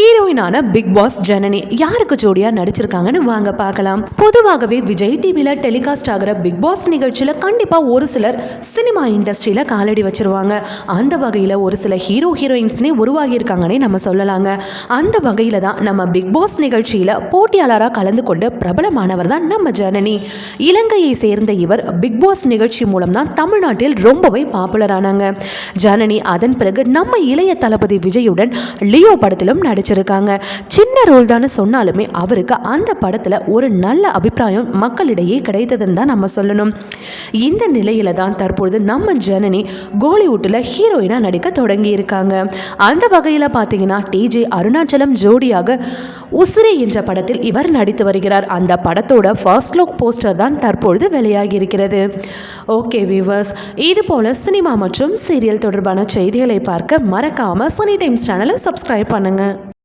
ஹீரோயினான big pass Janani யாருக்கு ஜோடியா நடிச்சிருக்காங்கன்னு வாங்க பார்க்கலாம். பொதுவாகவே விஜய் டிவியில டெலிகாஸ்ட் ஆகிற பிக் பாஸ் நிகழ்ச்சியில கண்டிப்பா ஒரு சிலர் சினிமா இண்டஸ்ட்ரியில காலடி வச்சிருவாங்க. அந்த வகையில ஒரு சில ஹீரோ ஹீரோயின்ஸ்னே உருவாகி இருக்காங்கன்னே நம்ம சொல்லலாங்க. அந்த வகையில தான் நம்ம பிக் பாஸ் நிகழ்ச்சியில போட்டியாளராக கலந்து கொண்டு பிரபலமானவர் தான் நம்ம ஜனனி. இலங்கையை சேர்ந்த இவர் பிக் பாஸ் நிகழ்ச்சி மூலம் தான் தமிழ்நாட்டில் ரொம்பவே பாப்புலர் ஆனாங்க. ஜனனி அதன் பிறகு நம்ம இளைய தளபதி விஜயுடன் லியோ படத்திலும் நடிச்சிருக்காங்க சின்ன ரோல் தானே சொன்னாலுமே அவருக்கு அந்த படத்தில் ஒரு நல்ல அபிப்பிராயம் மக்களிடையே கிடைத்ததுன்னு தான் நம்ம சொல்லணும். இந்த நிலையில தான் தற்பொழுது நம்ம ஜனனி கோலிவுட்டில் ஹீரோயினாக நடிக்க தொடங்கி இருக்காங்க அந்த வகையில் பார்த்தீங்கன்னா டிஜே அருணாச்சலம் ஜோடியாக உசிரே என்ற படத்தில் இவர் நடித்து வருகிறார். அந்த படத்தோட ஃபர்ஸ்ட் லுக் போஸ்டர் தான் தற்பொழுது வெளியாகி இருக்கிறது ஓகே வியூவர்ஸ் இது போல சினிமா மற்றும் சீரியல் தொடர்பான செய்திகளை பார்க்க மறக்காமல் சனி டைம்ஸ் சேனலை சப்ஸ்கிரைப் பண்ணுங்கள்